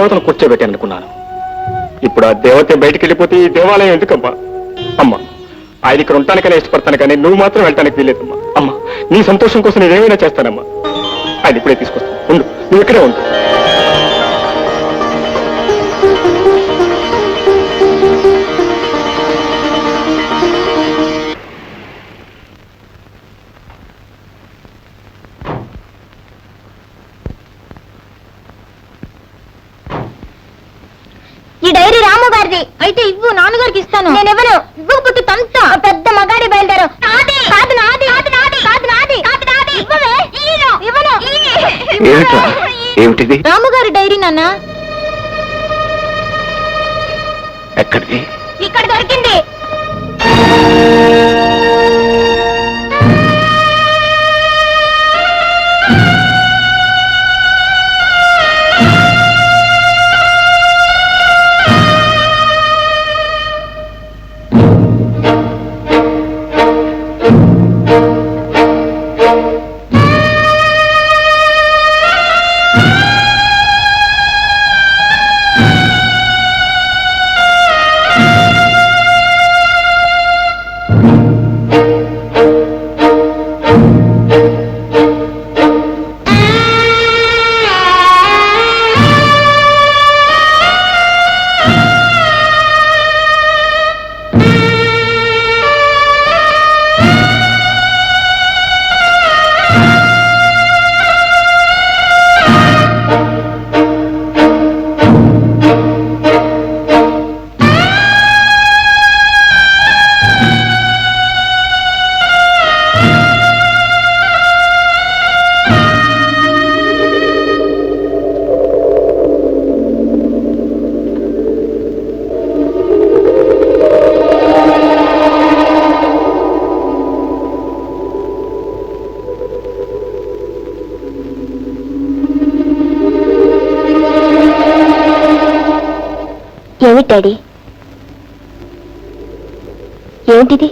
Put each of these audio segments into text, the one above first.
దేవతను కూర్చోబెట్టాను అనుకున్నాను ఇప్పుడు ఆ దేవత బయటికి వెళ్ళిపోతే ఈ దేవాలయం ఎందుకమ్మా? అమ్మా ఆయన ఇక్కడ ఉండటానికనే ఇష్టపడతాను కానీ నువ్వు మాత్రం వెళ్ళటానికి వీలేదమ్మా అమ్మా నీ సంతోషం కోసం నేను ఏమైనా చేస్తానమ్మా. ఆయన ఇప్పుడే తీసుకొస్తాను. ఉండు నువ్వు ఇక్కడే ఉండు. తంత. పెద్ద మగాడి బయలుదేరు. కాదు నాది. కాదు నాది. కాదు నాది. కాదు నాది. ఇవ్వవే. ఇవ్వను. ఏమిట్రా? ఏమిటిది? రాము గారి డైరీ నాన్న. ఎక్కడిది? ఇక్కడ దొరికింది. డాడీ. ఏమిటిది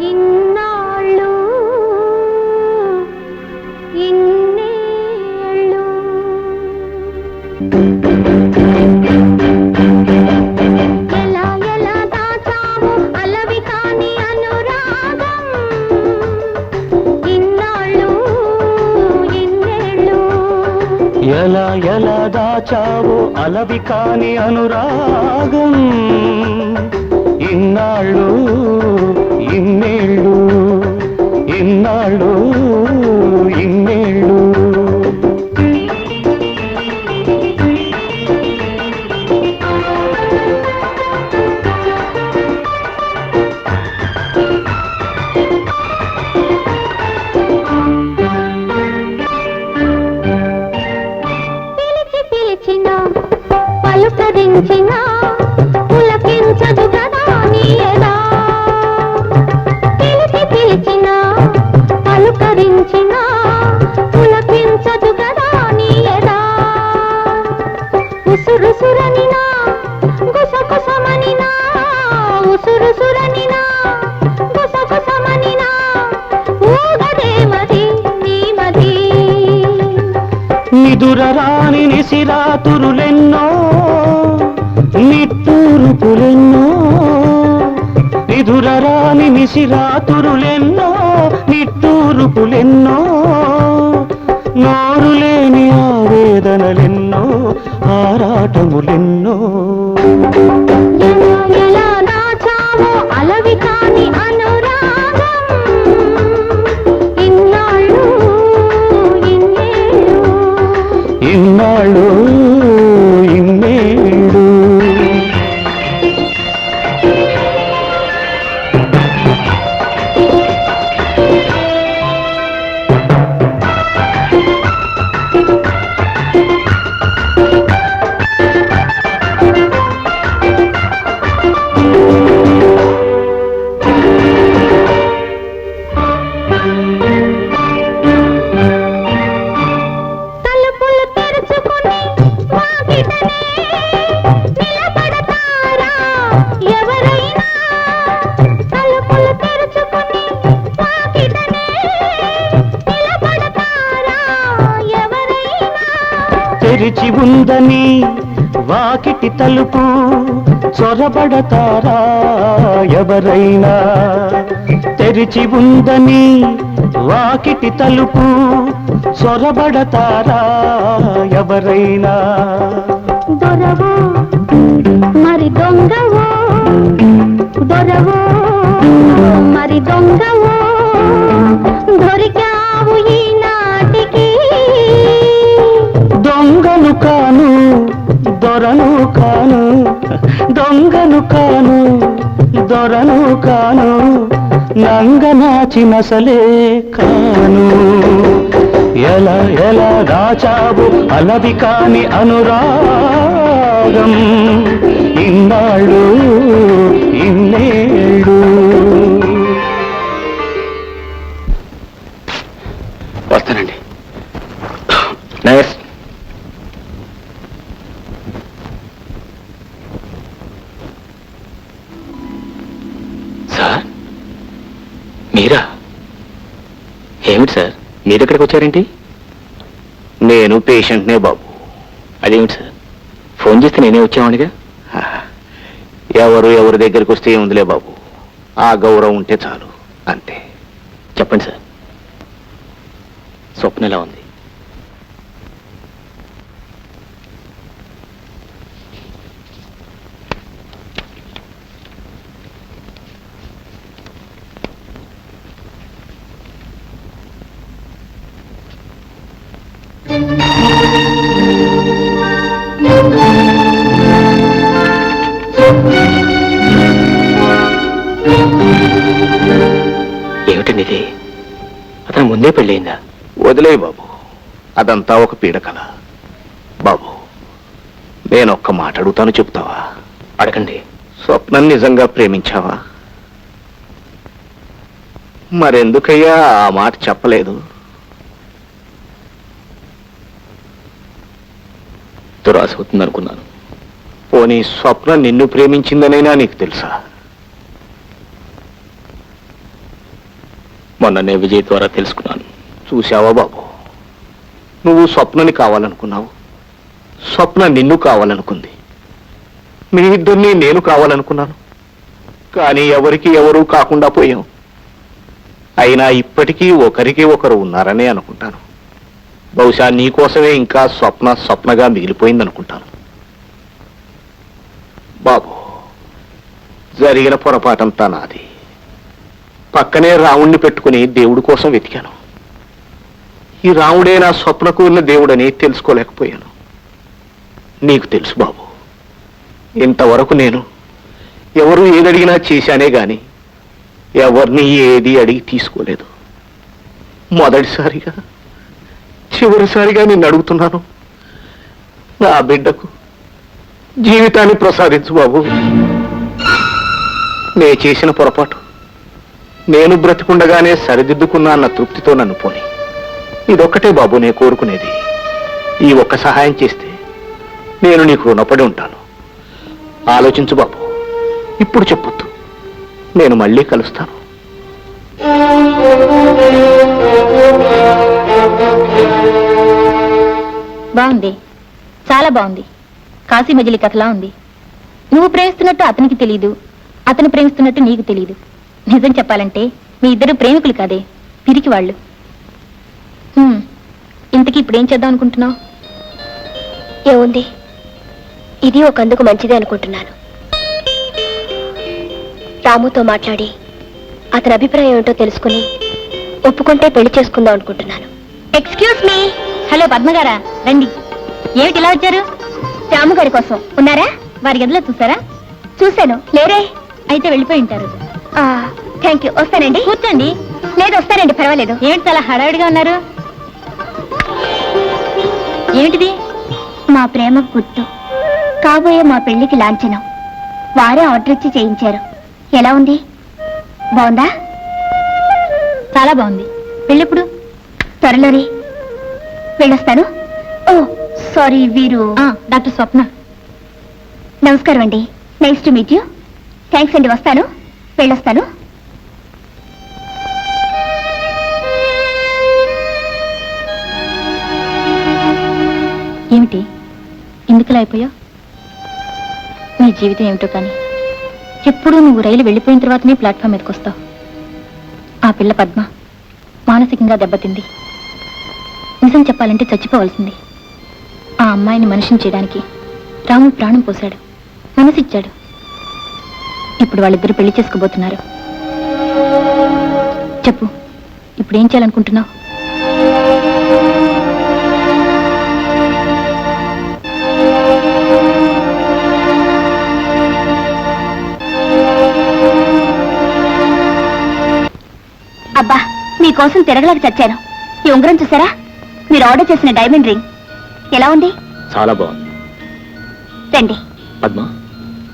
ఇన్నాళ్ళు ఇన్నేళ్ళు. ఎలా ఎలా దాచావో అలవి కాని అనురాగం? ఇన్నాళ్ళు ఇన్నేళ్ళు. ఎలా ఎలా అలవి కాని అనురాగం? ఇన్నాళ్ళు ఇన్నేళ్ళు ఇన్నాళ్ళు నిదుర రాని నిసిరాతురులెన్నో నిట్టూరుపులెన్నో నిదుర నిదరరాని నిశిరాతురులెన్నో నిట్టూరుపులెన్నో నోరులేని ఆవేదనలెన్నో ఆరాటములెన్నో. ఉందని వాకిటి తలుపు చొరబడతారా ఎవరైనా? తెరిచి ఉందని వాకిటి తలుపు చొరబడతారా ఎవరైనా? దొరవు మరి దొంగవో? దొరవో మరి దొంగవో? కాను దొరను కాను దొంగను కాను దొరను కాను నంగనాచినసలే కాను. ఎలా ఎలా దాచావు అలవి కాని అనురాగం? ఇన్నాళ్ళు ఇన్నేళ్ళు సార్ మీరు ఇక్కడికి వచ్చారేంటి నేను పేషెంట్నే బాబు. అదేమిటి సార్? ఫోన్ చేస్తే నేనే వచ్చామనిగా ఎవరు ఎవరి దగ్గరికి వస్తే ఏముందిలే బాబు. ఆ గౌరవం ఉంటే చాలు. అంతే. చెప్పండి సార్. స్వప్న ఎలా ఉంది? ముందే పెళ్ళయిందా? వదిలే బాబు. అదంతా ఒక పీడకల. బాబు నేను ఒక్క మాట అడుగుతాను చెప్తావా? అడగండి. స్వప్నం నిజంగా ప్రేమించావా? మరెందుకయ్యా ఆ మాట చెప్పలేదు? దురాశ అవుతుంది అనుకున్నాను పోనీ స్వప్నం నిన్ను ప్రేమించిందనైనా నీకు తెలుసా? మొన్ననే విజయ్ ద్వారా తెలుసుకున్నాను. చూశావా బాబు? నువ్వు స్వప్నని కావాలనుకున్నావు. స్వప్న నిన్ను కావాలనుకుంది. మీ ఇద్దరిని నేను కావాలనుకున్నాను. కానీ ఎవరికి ఎవరూ కాకుండా పోయాం. అయినా ఇప్పటికీ ఒకరికి ఒకరు ఉన్నారనే అనుకుంటాను. బహుశా నీ కోసమే ఇంకా స్వప్న స్వప్నగా మిగిలిపోయింది అనుకుంటాను బాబు జరిగిన పొరపాటంతా నాది. పక్కనే రావుణ్ణి పెట్టుకుని దేవుడి కోసం వెతికాను. ఈ రాముడే నా స్వప్నకు దేవుడని తెలుసుకోలేకపోయాను. నీకు తెలుసు బాబు ఇంతవరకు నేను ఎవరు ఏదడిగినా చేశానే గాని ఎవరిని ఏది అడిగి తీసుకోలేదు. మొదటిసారిగా చివరిసారిగా నిన్ను అడుగుతున్నాను. నా బిడ్డకు జీవితాన్ని ప్రసాదించు బాబు. నే చేసిన పొరపాటు. నేను బ్రతికుండగానే సరిదిద్దుకున్నా అన్న తృప్తితో నన్ను పోని. ఇదొక్కటే బాబు నేను కోరుకునేది. ఈ ఒక్క సహాయం చేస్తే నేను నీకు రుణపడి ఉంటాను. ఆలోచించు బాబు. ఇప్పుడు చెప్పొద్దు. నేను మళ్ళీ కలుస్తాను. బాగుంది. చాలా బాగుంది. కాశీ మజిలీ కథలా ఉంది. నువ్వు ప్రేమిస్తున్నట్టు అతనికి తెలియదు అతను ప్రేమిస్తున్నట్టు నీకు తెలియదు నిజం చెప్పాలంటే మీ ఇద్దరు ప్రేమికులు కాదే పిరికి వాళ్ళు. హ్మ్, ఇంతకీ ఇప్పుడు ఏం చేద్దాం అనుకుంటున్నావు? ఏముంది? ఇది ఒకందుకు మంచిదే అనుకుంటున్నాను. రాముతో మాట్లాడి అతని అభిప్రాయం ఏంటో తెలుసుకుని ఒప్పుకుంటే పెళ్ళి చేసుకుందాం అనుకుంటున్నాను. ఎక్స్క్యూజ్ మీ హలో పద్మగారా. రండి. ఏమిటి ఇలా వచ్చారు? రాము గారి కోసం ఉన్నారా? వారి గదిలో చూసారా? చూశాను. లేరే. అయితే వెళ్ళిపోయి ఉంటారు. థ్యాంక్ యూ వస్తానండి. కూర్చోండి. లేదు వస్తానండి పర్వాలేదు. ఏమిటి చాలా హడావిడిగా ఉన్నారు? ఏమిటిది? మా ప్రేమ గుర్తు. కాబోయే మా పెళ్ళికి లాంఛనం. వారే ఆర్డర్ ఇచ్చి చేయించారు. ఎలా ఉంది? బాగుందా? చాలా బాగుంది. పెళ్ళెప్పుడు? త్వరలోనే. వెళ్ళొస్తాను. ఓ సారీ వీరు. డాక్టర్ స్వప్న. నమస్కారం అండి. Nice to meet you. Thanks అండి వస్తాను. వెళ్ళొస్తాను. ఏమిటి? ఎందుకులా అయిపోయావు? నీ జీవితం ఏమిటో కానీ ఎప్పుడూ నువ్వు రైలు వెళ్ళిపోయిన తర్వాతనే ప్లాట్ఫామ్ మీదకి వస్తావు. ఆ పిల్ల పద్మ మానసికంగా దెబ్బతింది. నిజం చెప్పాలంటే చచ్చిపోవలసింది. ఆ అమ్మాయిని మనిషిని చేయడానికి రాముడు ప్రాణం పోశాడు. మనసిచ్చాడు. ఇప్పుడు వాళ్ళిద్దరు పెళ్ళి చేసుకోబోతున్నారు. చెప్పు ఇప్పుడు ఏం చేయాలనుకుంటున్నావు? అబ్బా మీకోసం తిరగలేక చచ్చాను. ఈ ఉంగరం చూసారా? మీరు ఆర్డర్ చేసిన డైమండ్ రింగ్. ఎలా ఉంది? చాలా బాగుంది. రండి. పద్మ?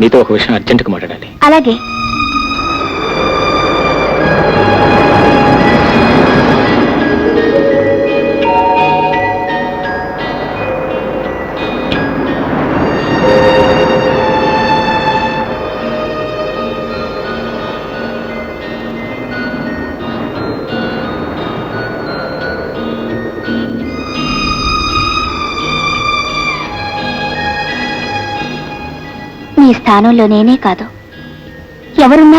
నీతో ఒక విషయం అర్జెంటుగా మాట్లాడాలి. అలాగే. స్థానంలో నేనే కాదు. ఎవరున్నా